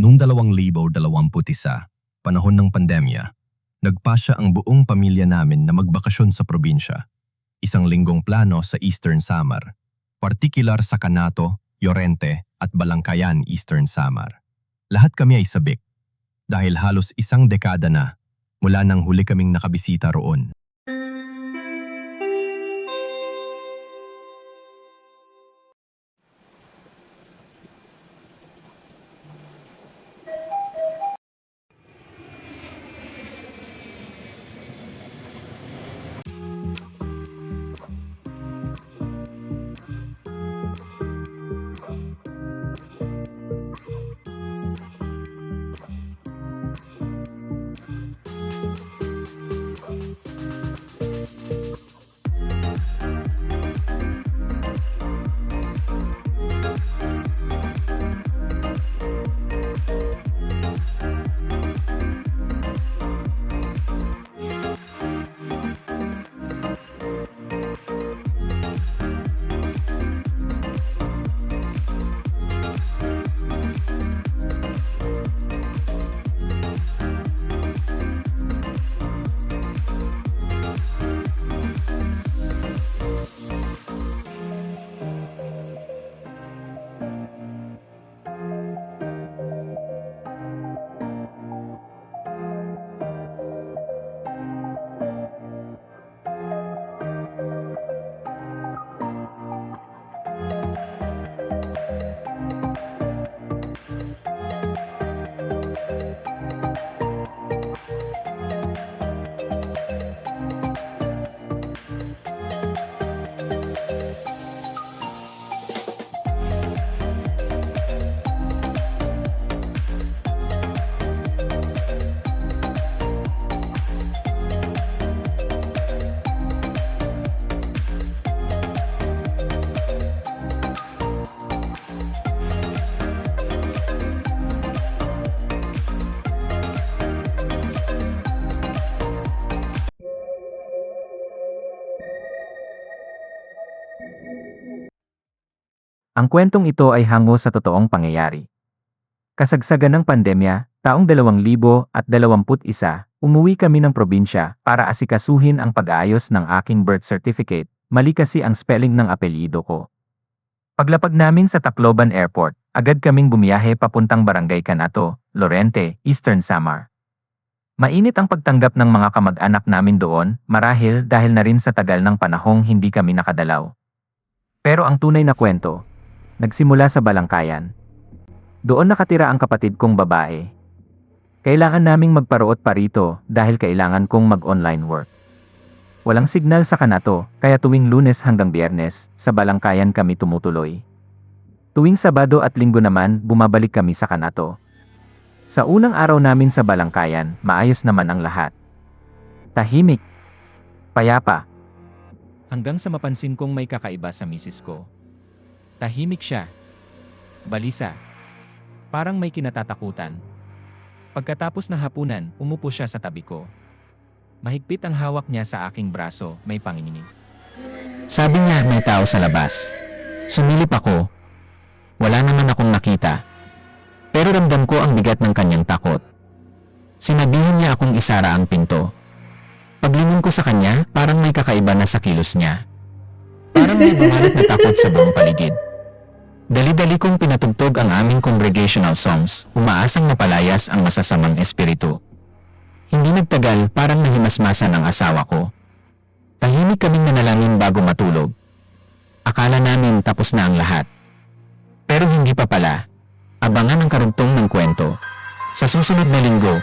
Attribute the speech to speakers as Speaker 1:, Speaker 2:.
Speaker 1: Noong 2021, panahon ng pandemya, nagpasya ang buong pamilya namin na magbakasyon sa probinsya. Isang linggong plano sa Eastern Samar, partikular sa Canato, Llorente at Balangkayan, Eastern Samar. Lahat kami ay sabik dahil halos isang dekada na mula nang huli kaming nakabisita roon.
Speaker 2: Ang kwentong ito ay hango sa totoong pangyayari. Kasagsagan ng pandemya, taong 2021, umuwi kami ng probinsya para asikasuhin ang pag-aayos ng aking birth certificate, mali kasi ang spelling ng apelyido ko. Paglapag namin sa Tacloban Airport, agad kaming bumiyahe papuntang Barangay Canato, Lorente, Eastern Samar. Mainit ang pagtanggap ng mga kamag-anak namin doon, marahil dahil na rin sa tagal ng panahong hindi kami nakadalaw. Pero ang tunay na kwento, nagsimula sa Balangkayan. Doon nakatira ang kapatid kong babae. Kailangan naming magparoot pa rito dahil kailangan kong mag-online work. Walang signal sa kanato, kaya tuwing lunes hanggang biyernes, sa Balangkayan kami tumutuloy. Tuwing Sabado at Linggo naman, bumabalik kami sa kanato. Sa unang araw namin sa Balangkayan, maayos naman ang lahat. Tahimik. Payapa. Hanggang sa mapansin kong may kakaiba sa misis ko. Tahimik siya. Balisa. Parang may kinatatakutan. Pagkatapos ng hapunan, umupo siya sa tabi ko. Mahigpit ang hawak niya sa aking braso, may panginginig. Sabi niya may tao sa labas. Sumilip ako. Wala naman akong nakita. Pero ramdam ko ang bigat ng kanyang takot. Sinabihan niya akong isara ang pinto. Paglingon ko sa kanya, parang may kakaiba na sa kilos niya. Parang may bumalat na takot sa buong paligid. Dali-dali kong pinatugtog ang aming congregational songs, umaasang mapalayas ang masasamang espiritu. Hindi nagtagal, parang nahimasmasan ang asawa ko. Tahimik kaming nanalangin bago matulog. Akala namin tapos na ang lahat. Pero hindi pa pala. Abangan ang karugtong ng kwento. Sa susunod na linggo,